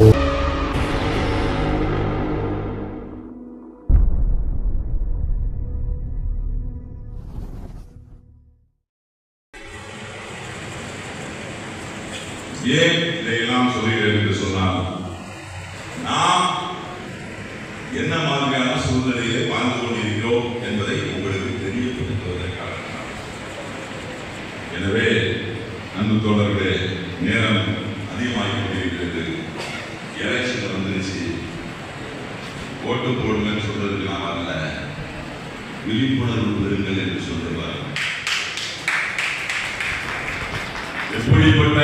ஏன் இதையெல்லாம் சொல்கிறேன் என்று சொன்னால் நாம் என்ன மாதிரியான சூழ்நிலையிலே வாழ்ந்து கொண்டிருக்கிறோம் என்பதை உங்களுக்கு தெரியப்படுத்துவதற்காக எனவே அன்பு தோழர்களே நேரம் அதிகமாகி கொண்டிருக்கிறது. ஓட்டு போடுங்கன்னு சொல்றதுக்கு நான் வரல. விழிப்புணர்வு பெறுங்கள் என்று சொல்லுவார். எப்படிப்பட்ட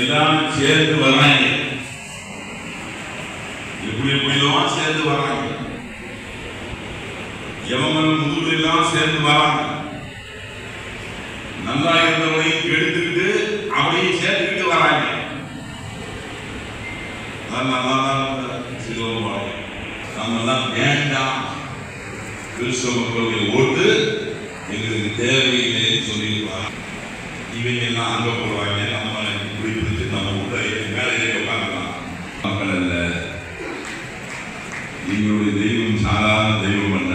எல்லாம் சேர்ந்து வர்றாங்க எப்படி எப்படியோ சேர்ந்து வர்றாங்க எவங்கள் முதல் எல்லாம் சேர்ந்து வராங்க? நல்லா இருந்தவனையும் எடுத்துக்கிட்டு அவனையும் சேர்த்துக்கிட்டு வராங்க. அதான் நல்லா தான் நம்மெல்லாம் நம்ம எல்லாம் வேண்டாம். கிறிஸ்தவ மக்களுடைய ஓட்டு எங்களுக்கு தேவையில்லைன்னு சொல்லியிருப்பாங்க. இவங்க எல்லாம் அங்க போடுவாங்க. நம்ம இப்படி பிடிச்சு நம்ம கூட மேலே ஏறி உட்காந்துக்கலாம் மக்கள் அல்ல. எங்களுடைய தெய்வம் சாதாரண தெய்வம் அல்ல.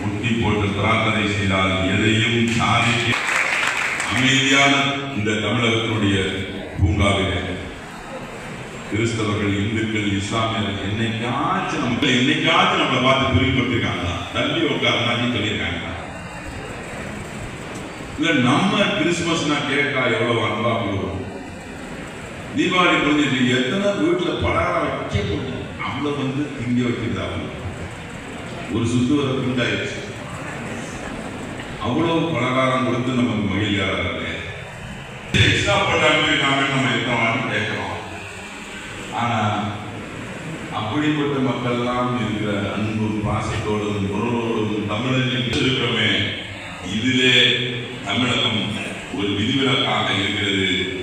முட்டி போட்டு பிரார்த்தனை செய்தால் எதையும் சாதிக்க அமைதியான இந்த தமிழகத்தினுடைய பூங்காவிலே கிறிஸ்தவர்கள் இந்துக்கள் இஸ்லாமியர்கள் என்னைக்காச்சும் நம்ம என்னைக்காச்சும் நம்மளை பார்த்து பிரிக்கப்பட்டிருக்காங்க தள்ளி உட்காரமான்னு சொல்லியிருக்காங்க. இல்ல நம்ம கிறிஸ்துமஸ்னா கேட்டா எவ்வளவு அன்பா போடுவோம்? தீபாவளி முடிஞ்சிட்டு எத்தனை வீட்டுல பலகாரம் வச்சே போட்டோம். அவ்வளோ வந்து திங்க வைக்கிறாங்க ஒரு சுத்து வர பிண்டாயிருச்சு அவ்வளவு பலகாரம் கொடுத்து நமக்கு மகிழ்ச்சியாக எக்ஸ்ட்ரா பண்ணாமே நாம நம்ம இருக்கோம்னு கேட்கிறோம்? ஆனா அப்படிப்பட்ட மக்கள்லாம் இருக்கிற அன்பும் பாசத்தோடும் உறவோடும் தமிழனில் இருக்கிறோமே. இதிலே தமிழகம் ஒரு விதிவிலக்காக இருக்கிறது.